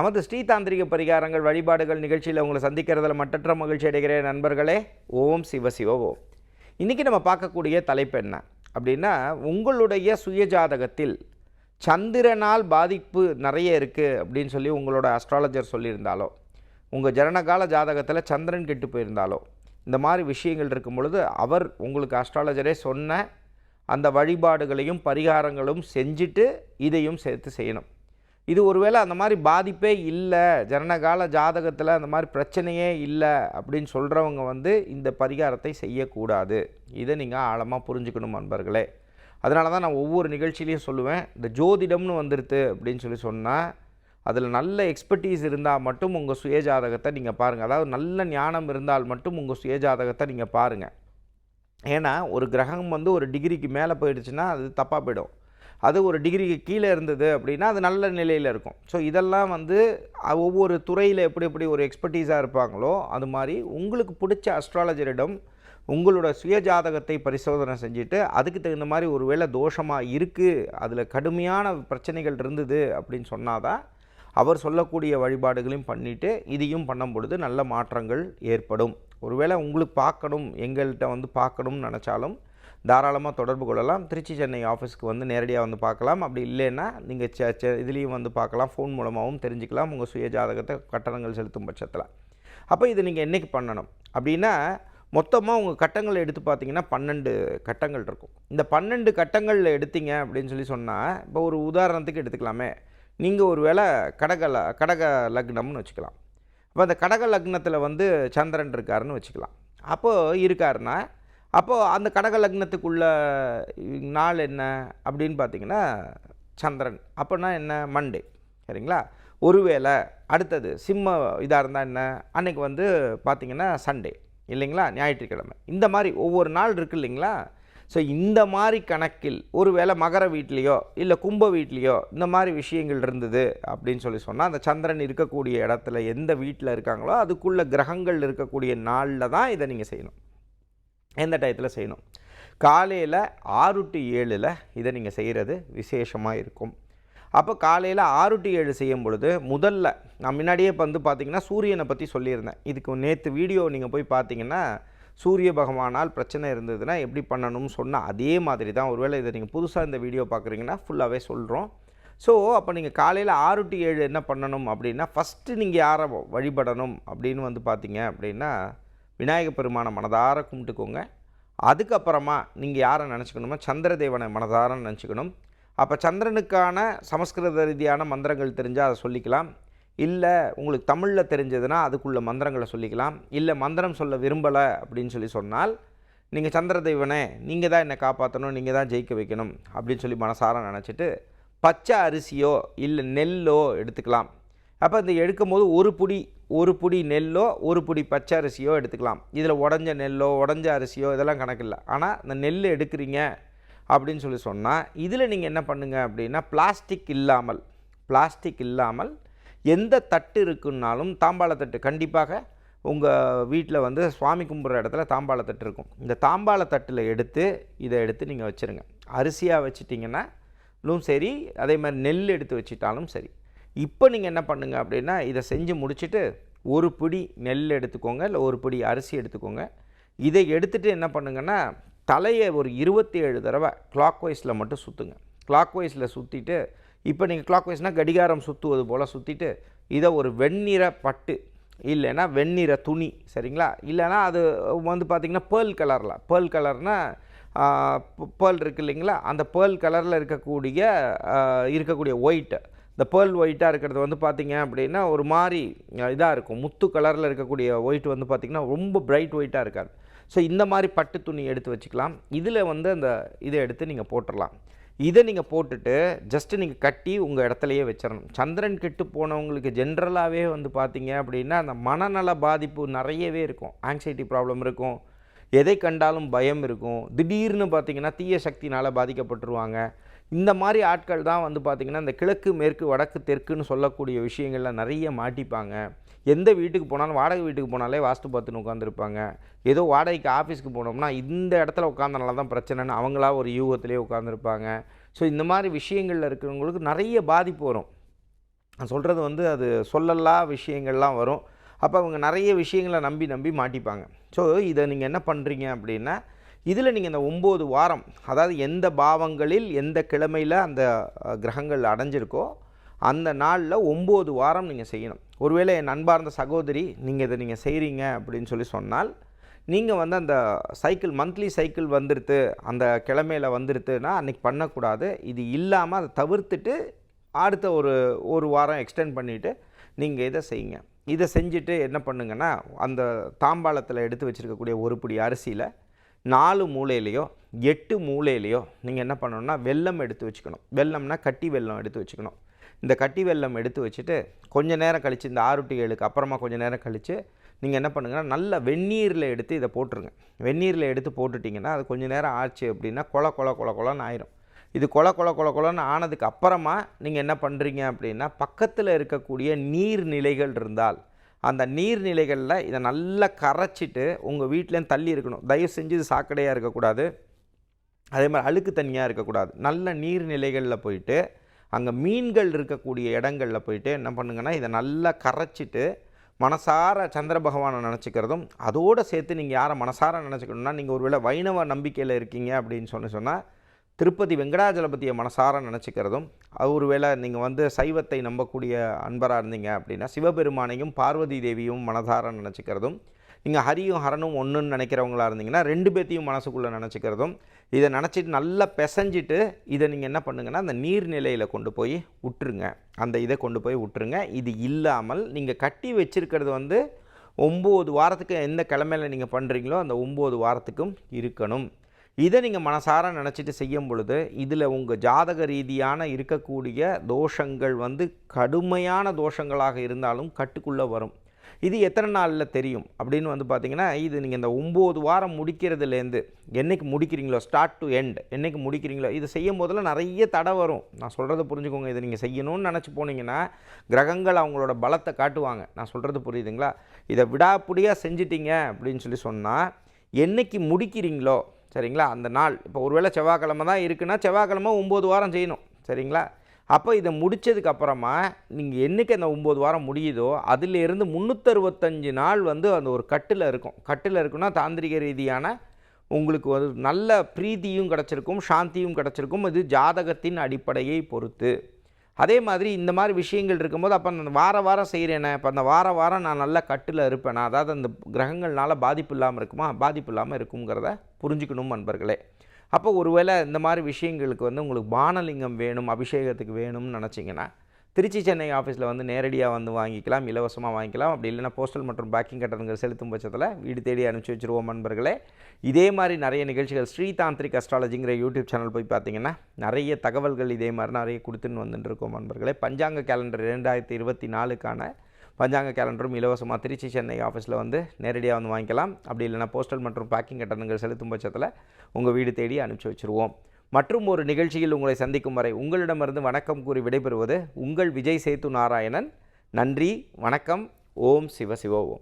நமது ஸ்ரீதாந்திரிக பரிகாரங்கள் வழிபாடுகள் நிகழ்ச்சியில் உங்களை சந்திக்கிறதுல மட்டற்ற மகிழ்ச்சி அடைகிற நண்பர்களே. ஓம் சிவ சிவ ஓம். இன்றைக்கி நம்ம பார்க்கக்கூடிய தலைப்பு என்ன? அப்படின்னா உங்களுடைய சுயஜாதகத்தில் சந்திரனால் பாதிப்பு நிறைய இருக்குது அப்படின்னு சொல்லி உங்களோட அஸ்ட்ராலஜர் சொல்லியிருந்தாலோ உங்கள் ஜனனகால ஜாதகத்தில் சந்திரன் கெட்டு போயிருந்தாலோ இந்த மாதிரி விஷயங்கள் இருக்கும் பொழுது அவர் உங்களுக்கு அஸ்ட்ராலஜரே சொன்ன அந்த வழிபாடுகளையும் பரிகாரங்களும் செஞ்சுட்டு இதையும் சேர்த்து செய்யணும். இது ஒருவேளை அந்த மாதிரி பாதிப்பே இல்லை ஜனனகால ஜாதகத்தில் அந்த மாதிரி பிரச்சனையே இல்லை அப்படின்னு சொல்கிறவங்க வந்து இந்த பரிகாரத்தை செய்யக்கூடாது. இதை நீங்கள் ஆழமாக புரிஞ்சுக்கணும் நண்பர்களே. அதனால தான் நான் ஒவ்வொரு நிகழ்ச்சியிலையும் சொல்லுவேன் இந்த ஜோதிடம்னு வந்துடுது அப்படின்னு சொல்லி சொன்னால் அதில் நல்ல எக்ஸ்பர்டீஸ் இருந்தால் மட்டும் உங்கள் சுயஜாதகத்தை நீங்கள் பாருங்கள் அதாவது நல்ல ஞானம் இருந்தால் மட்டும் உங்கள் சுயஜாதகத்தை நீங்கள் பாருங்கள் ஏன்னா ஒரு கிரகம் வந்து ஒரு டிகிரிக்கு மேலே போயிடுச்சுன்னா அது தப்பாக போயிடும். அது ஒரு டிகிரிக்கு கீழே இருந்தது அப்படின்னா அது நல்ல நிலையில் இருக்கும். ஸோ இதெல்லாம் வந்து ஒவ்வொரு துறையில் எப்படி எப்படி ஒரு எக்ஸ்பர்டீஸாக இருப்பாங்களோ அது மாதிரி உங்களுக்கு பிடிச்ச அஸ்ட்ராலஜரிடம் உங்களோட சுயஜாதகத்தை பரிசோதனை செஞ்சுட்டு அதுக்கு தகுந்த மாதிரி ஒரு வேளை தோஷமாக இருக்குது அதில் கடுமையான பிரச்சனைகள் இருந்தது அப்படின்னு சொன்னாதான் அவர் சொல்லக்கூடிய வழிபாடுகளையும் பண்ணிவிட்டு இதையும் பண்ணும் பொழுது நல்ல மாற்றங்கள் ஏற்படும். ஒருவேளை உங்களுக்கு பார்க்கணும் எங்கள்கிட்ட வந்து பார்க்கணும்னு நினச்சாலும் தாராளமாக தொடர்பு கொள்ளலாம். திருச்சி சென்னை ஆஃபீஸ்க்கு வந்து நேரடியாக வந்து பார்க்கலாம். அப்படி இல்லைன்னா நீங்கள் செ செ இதுலேயும் வந்து பார்க்கலாம். ஃபோன் மூலமாகவும் தெரிஞ்சுக்கலாம். உங்கள் சுய ஜாதகத்தை கட்டணங்கள் செலுத்தும் பட்சத்தில். அப்போ இது நீங்கள் என்னைக்கு பண்ணணும்? அப்படின்னா மொத்தமாக உங்கள் கட்டங்களை எடுத்து பார்த்தீங்கன்னா பன்னெண்டு கட்டங்கள் இருக்கும். இந்த பன்னெண்டு கட்டங்களில் எடுத்தீங்க அப்படின்னு சொல்லி சொன்னால் இப்போ ஒரு உதாரணத்துக்கு எடுத்துக்கலாமே. நீங்கள் ஒரு வேளை கடக ல கடக லக்னம்னு வச்சுக்கலாம். அப்போ அந்த கடக லக்னத்தில் வந்து சந்திரன் இருக்காருன்னு வச்சுக்கலாம். அப்போது இருக்காருன்னா அப்போது அந்த கடக லக்னத்துக்குள்ள நாள் என்ன அப்படின்னு பார்த்தீங்கன்னா சந்திரன். அப்போனா என்ன? மண்டே சரிங்களா? ஒருவேளை அடுத்தது சிம்ம இதாக இருந்தால் என்ன? அன்னைக்கு வந்து பார்த்தீங்கன்னா சண்டே இல்லைங்களா? ஞாயிற்றுக்கிழமை. இந்த மாதிரி ஒவ்வொரு நாள் இருக்கு இல்லைங்களா? ஸோ இந்த மாதிரி கணக்கில் ஒருவேளை மகர வீட்லேயோ இல்லை கும்ப வீட்லேயோ இந்த மாதிரி விஷயங்கள் இருந்தது அப்படின்னு சொல்லி சொன்னால் அந்த சந்திரன் இருக்கக்கூடிய இடத்துல எந்த வீட்டில் இருக்காங்களோ அதுக்குள்ளே கிரகங்கள் இருக்கக்கூடிய நாளில் தான் இதை நீங்கள் செய்யணும். எந்த டயத்தில் செய்யணும்? காலையில் ஆறு டு ஏழில் இதை நீங்கள் செய்கிறது விசேஷமாக இருக்கும். அப்போ காலையில் ஆறு டு ஏழு செய்யும் பொழுது முதல்ல நான் முன்னாடியே வந்து பார்த்திங்கன்னா சூரியனை பற்றி சொல்லியிருந்தேன். இதுக்கு நேற்று வீடியோ நீங்கள் போய் பார்த்தீங்கன்னா சூரிய பகவானால் பிரச்சனை இருந்ததுன்னா எப்படி பண்ணணும்னு சொன்ன அதே மாதிரி தான். ஒருவேளை இதை நீங்கள் புதுசாக இந்த வீடியோ பார்க்குறீங்கன்னா ஃபுல்லாகவே சொல்கிறோம் ஸோ அப்போ நீங்கள் காலையில் ஆறு டு ஏழு என்ன பண்ணணும் அப்படின்னா ஃபஸ்ட்டு நீங்கள் யாரை வழிபடணும் அப்படின்னு வந்து பார்த்தீங்க அப்படின்னா விநாயகப் பெருமானை மனதார கும்பிட்டுக்கோங்க. அதுக்கப்புறமா நீங்கள் யாரை நினச்சிக்கணுமோ சந்திரதேவனை மனதார நினச்சிக்கணும். அப்போ சந்திரனுக்கான சமஸ்கிருத ரீதியான மந்திரங்கள் தெரிஞ்சால் அதை சொல்லிக்கலாம். இல்லை உங்களுக்கு தமிழில் தெரிஞ்சதுன்னா அதுக்குள்ள மந்திரங்களை சொல்லிக்கலாம். இல்லை மந்திரம் சொல்ல விரும்பலை அப்படின்னு சொல்லி சொன்னால் நீங்கள் சந்திரதேவனே நீங்கள் தான் என்னை காப்பாற்றணும் நீங்கள் தான் ஜெயிக்க வைக்கணும் அப்படின்னு சொல்லி மனசார நினச்சிட்டு பச்சை அரிசியோ இல்லை நெல்லோ எடுத்துக்கலாம். அப்போ இந்த எடுக்கும்போது ஒரு புடி ஒரு புடி நெல்லோ ஒரு புடி பச்சை அரிசியோ எடுத்துக்கலாம். இதில் உடஞ்ச நெல்லோ உடஞ்ச அரிசியோ இதெல்லாம் கணக்கில்லை ஆனால் இந்த நெல் எடுக்கிறீங்க அப்படின்னு சொல்லி சொன்னால் இதில் நீங்கள் என்ன பண்ணுங்கள் அப்படின்னா பிளாஸ்டிக் இல்லாமல் பிளாஸ்டிக் இல்லாமல் எந்த தட்டு இருக்குன்னாலும் தாம்பாளத்தட்டு கண்டிப்பாக உங்கள் வீட்டில் வந்து சுவாமி கும்பிட்ற இடத்துல தாம்பாளத்தட்டு இருக்கும். இந்த தாம்பாளத்தட்டில் எடுத்து இதை எடுத்து நீங்கள் வச்சுருங்க. அரிசியாக வச்சிட்டிங்கன்னா சரி அதே மாதிரி நெல் எடுத்து வச்சிட்டாலும் சரி. இப்போ நீங்கள் என்ன பண்ணுங்கள் அப்படின்னா இதை செஞ்சு முடிச்சுட்டு ஒரு பிடி நெல் எடுத்துக்கோங்க இல்லை ஒரு பிடி அரிசி எடுத்துக்கோங்க. இதை எடுத்துகிட்டு என்ன பண்ணுங்கன்னா தலையை ஒரு இருபத்தி ஏழு தடவை கிளாக் வைஸில் மட்டும் சுற்றுங்க கிளாக் வைஸில் சுற்றிட்டு இப்போ நீங்கள் கிளாக் வைஸ்னால் கடிகாரம் சுற்றுவது போல் சுற்றிட்டு இதை ஒரு வெண்ணிற பட்டு இல்லைன்னா வெண்ணிற துணி சரிங்களா? இல்லைன்னா அது வந்து பார்த்திங்கன்னா பேர்ல் கலரில் பேர்ல் கலர்னால் பேர்ல் இருக்கு இல்லைங்களா? அந்த பேர்ல் கலரில் இருக்கக்கூடிய இருக்கக்கூடிய ஒயிட்டு இந்த பேர்ல் ஒயிட்டாக இருக்கிறது வந்து பார்த்திங்க அப்படின்னா ஒரு மாதிரி இதாக இருக்கும். முத்து கலரில் இருக்கக்கூடிய ஒயிட் வந்து பார்த்திங்கன்னா ரொம்ப பிரைட் ஒயிட்டாக இருக்காது. ஸோ இந்த மாதிரி பட்டு துணி எடுத்து வச்சுக்கலாம். இதில் வந்து அந்த இதை எடுத்து நீங்கள் போட்டுடலாம் இதை நீங்கள் போட்டுட்டு ஜஸ்ட்டு நீங்கள் கட்டி உங்கள் இடத்துலையே வச்சிடணும் சந்திரன் கெட்டு போனவங்களுக்கு ஜென்ரலாகவே வந்து பார்த்திங்க அப்படின்னா அந்த மனநல பாதிப்பு நிறையவே இருக்கும். ஆங்ஸைட்டி ப்ராப்ளம் இருக்கும். எதை கண்டாலும் பயம் இருக்கும். திடீர்னு பார்த்தீங்கன்னா தீய சக்தினால் பாதிக்கப்பட்டுருவாங்க. இந்த மாதிரி ஆட்கள் தான் வந்து பார்த்திங்கன்னா இந்த கிழக்கு மேற்கு வடக்கு தெற்குன்னு சொல்லக்கூடிய விஷயங்களில் நிறைய மாட்டிப்பாங்க. எந்த வீட்டுக்கு போனாலும் வாடகை வீட்டுக்கு போனாலே வாஸ்து பார்த்துன்னு உட்காந்துருப்பாங்க ஏதோ வாடகைக்கு ஆஃபீஸ்க்கு போனோம்னா இந்த இடத்துல உட்காந்தனால தான் பிரச்சனைன்னு அவங்களா ஒரு யூகத்திலே உட்காந்துருப்பாங்க ஸோ இந்த மாதிரி விஷயங்களில் இருக்கிறவங்களுக்கு நிறைய பாதிப்பு வரும். நான் சொல்கிறது வந்து அது சொல்லலா விஷயங்கள்லாம் வரும். அப்போ அவங்க நிறைய விஷயங்களை நம்பி நம்பி மாட்டிப்பாங்க. ஸோ இதை நீங்கள் என்ன பண்ணுறீங்க அப்படின்னா இதில் நீங்கள் இந்த ஒம்பது வாரம் அதாவது எந்த பாவங்களில் எந்த கிழமையில் அந்த கிரகங்கள் அடைஞ்சிருக்கோ அந்த நாளில் ஒம்பது வாரம் நீங்கள் செய்யணும். ஒருவேளை என் நண்பார்ந்த சகோதரி நீங்கள் இதை நீங்கள் செய்கிறீங்க அப்படின்னு சொல்லி சொன்னால் நீங்கள் வந்து அந்த சைக்கிள் மந்த்லி சைக்கிள் வந்துடுது அந்த கிழமையில் வந்துருதுன்னா அன்றைக்கி பண்ணக்கூடாது. இது இல்லாமல் அதை தவிர்த்துட்டு அடுத்த ஒரு ஒரு வாரம் எக்ஸ்டெண்ட் பண்ணிவிட்டு நீங்கள் இதை செய்யுங்க. இதை செஞ்சுட்டு என்ன பண்ணுங்கன்னா அந்த தாம்பாளத்தில் எடுத்து வச்சுருக்கக்கூடிய ஒரு பிடி அரிசியில் நாலு மூலையிலையோ எட்டு மூலையிலையோ நீங்கள் என்ன பண்ணணும்னா வெல்லம் எடுத்து வச்சுக்கணும். வெள்ளம்னா கட்டி வெல்லம் எடுத்து வச்சுக்கணும். இந்த கட்டி வெல்லம் எடுத்து வச்சுட்டு கொஞ்ச நேரம் கழித்து இந்த ஆறு டு ஏழுக்கு அப்புறமா கொஞ்ச நேரம் கழித்து நீங்கள் என்ன பண்ணுங்கன்னா நல்ல வெந்நீரில் எடுத்து இதை போட்டுருங்க. வெந்நீரில் எடுத்து போட்டுட்டிங்கன்னா அது கொஞ்ச நேரம் ஆச்சு அப்படின்னா கொல கொல கொல கொலன்னு ஆயிரும். இது கொல கொல கொல கொலன்னு ஆனதுக்கு அப்புறமா நீங்கள் என்ன பண்ணுறீங்க அப்படின்னா பக்கத்தில் இருக்கக்கூடிய நீர்நிலைகள் இருந்தால் அந்த நீர்நிலைகளில் இதை நல்லா கரைச்சிட்டு உங்கள் வீட்டிலேருந்து தள்ளி இருக்கணும். தயவு செஞ்சு இது சாக்கடையாக இருக்கக்கூடாது. அதே மாதிரி அழுக்கு தண்ணியாக இருக்கக்கூடாது. நல்ல நீர்நிலைகளில் போயிட்டு அங்கே மீன்கள் இருக்கக்கூடிய இடங்களில் போயிட்டு என்ன பண்ணுங்கன்னா இதை நல்லா கரைச்சிட்டு மனசார சந்திர பகவானை நினச்சிக்கிறதும் அதோடு சேர்த்து நீங்கள் யாரை மனசார நினச்சிக்கணும்னா நீங்கள் ஒருவேளை வைணவ நம்பிக்கையில் இருக்கீங்க அப்படின்னு சொன்ன சொன்னால் திருப்பதி வெங்கடாஜலபதியை மனசார நினச்சிக்கிறதும் ஒரு ஒருவேளை நீங்கள் வந்து சைவத்தை நம்பக்கூடிய அன்பராக இருந்தீங்க அப்படின்னா சிவபெருமானையும் பார்வதி தேவியும் மனதார நினச்சிக்கிறதும் நீங்கள் ஹரியும் ஹரனும் ஒன்றுன்னு நினைக்கிறவங்களா இருந்தீங்கன்னா ரெண்டு பேர்த்தையும் மனசுக்குள்ளே நினச்சிக்கிறதும் இதை நினச்சிட்டு நல்லா பிசைஞ்சிட்டு இதை நீங்கள் என்ன பண்ணுங்கன்னா அந்த நீர்நிலையில் கொண்டு போய் விட்டுருங்க அந்த இதை கொண்டு போய் விட்டுருங்க இது இல்லாமல் நீங்கள் கட்டி வச்சுருக்கிறது வந்து ஒம்பது வாரத்துக்கு எந்த கிழமையில நீங்கள் பண்ணுறீங்களோ அந்த ஒம்பது வாரத்துக்கும் இருக்கணும். இதை நீங்கள் மனசார நினச்சிட்டு செய்யும் பொழுது இதில் உங்கள் ஜாதக ரீதியான இருக்கக்கூடிய தோஷங்கள் வந்து கடுமையான தோஷங்களாக இருந்தாலும் கட்டுக்குள்ளே வரும். இது எத்தனை நாளில் தெரியும்? அப்படின்னு வந்து பார்த்தீங்கன்னா இது நீங்கள் இந்த ஒம்பது வாரம் முடிக்கிறதுலேருந்து என்னைக்கு முடிக்கிறீங்களோ ஸ்டார்ட் டு எண்ட் என்னைக்கு முடிக்கிறீங்களோ இது செய்யும் போதில் நிறைய தடை வரும். நான் சொல்கிறத புரிஞ்சுக்கோங்க. இதை நீங்கள் செய்யணும்னு நினச்சி போனீங்கன்னா கிரகங்கள் அவங்களோட பலத்தை காட்டுவாங்க. நான் சொல்கிறது புரியுதுங்களா? இதை விடாப்பிடியாக செஞ்சிட்டிங்க அப்படின்னு சொல்லி சொன்னால் என்னைக்கு முடிக்கிறீங்களோ சரிங்களா? அந்த நாள். இப்போ ஒருவேளை செவ்வாய்க்கிழமை தான் இருக்குன்னா செவ்வாய்க்கிழமை ஒம்பது வாரம் செய்யணும். சரிங்களா? அப்போ இதை முடித்ததுக்கப்புறமா நீங்கள் என்றைக்கு அந்த ஒம்பது வாரம் முடியுதோ அதிலேருந்து முந்நூற்றறுபத்தஞ்சு நாள் வந்து அந்த ஒரு கட்டில் இருக்கும். கட்டில் இருக்குன்னா தாந்திரிக ரீதியான உங்களுக்கு ஒரு நல்ல பிரீதியும் கிடச்சிருக்கும் சாந்தியும் கிடச்சிருக்கும். இது ஜாதகத்தின் அடிப்படையை பொறுத்து. அதே மாதிரி இந்த மாதிரி விஷயங்கள் இருக்கும்போது அப்போ அந்த வார வாரம் செய்கிறேனே இப்போ அந்த வார வாரம் நான் நல்ல கட்டில் இருப்பேனா? அதாவது அந்த கிரகங்கள்னால பாதிப்பு இல்லாமல் இருக்குமா? பாதிப்பு இல்லாமல் இருக்குங்கிறத புரிஞ்சுக்கணும் நண்பர்களே. அப்போ ஒருவேளை இந்த மாதிரி விஷயங்களுக்கு வந்து உங்களுக்கு பானலிங்கம் வேணும் அபிஷேகத்துக்கு வேணும்னு நினச்சிங்கன்னா திருச்சி சென்னை ஆஃபீஸில் வந்து நேரடியாக வந்து வாங்கிக்கலாம் இலவசமாக வாங்கிக்கலாம். அப்படி இல்லைன்னா போஸ்டல் மற்றும் பேக்கிங் கட்டணங்கள் செலுத்தும் பட்சத்தில் வீடு தேடி அனுப்பிச்சி வச்சுருவோம் நண்பர்களே. இதே மாதிரி நிறைய நிகழ்ச்சிகள் ஸ்ரீதாந்திரிக் அஸ்ட்ராலஜிங்கிற யூடியூப் சேனல் போய் பார்த்தீங்கன்னா நிறைய தகவல்கள் இதே மாதிரி நிறைய கொடுத்துன்னு வந்துட்டு இருக்கோம் நண்பர்களே. பஞ்சாங்க கேலண்டர் ரெண்டாயிரத்தி இருபத்தி நாலுக்கான பஞ்சாங்க கேலண்டரும் இலவசமாக திருச்சி சென்னை ஆஃபீஸில் வந்து நேரடியாக வந்து வாங்கிக்கலாம். அப்படி இல்லைனா போஸ்டல் மற்றும் பேக்கிங் கட்டணங்கள் செலுத்தும் பட்சத்தில் உங்கள் வீடு தேடி அனுப்பிச்சி வச்சுருவோம். மற்றும் ஒரு நிகழ்ச்சியில் உங்களை சந்திக்கும் வரை உங்களிடமிருந்து வணக்கம் கூறி விடைபெறுவது உங்கள் விஜய் சேத்து நாராயணன். நன்றி வணக்கம். ஓம் சிவ சிவ ஓம்.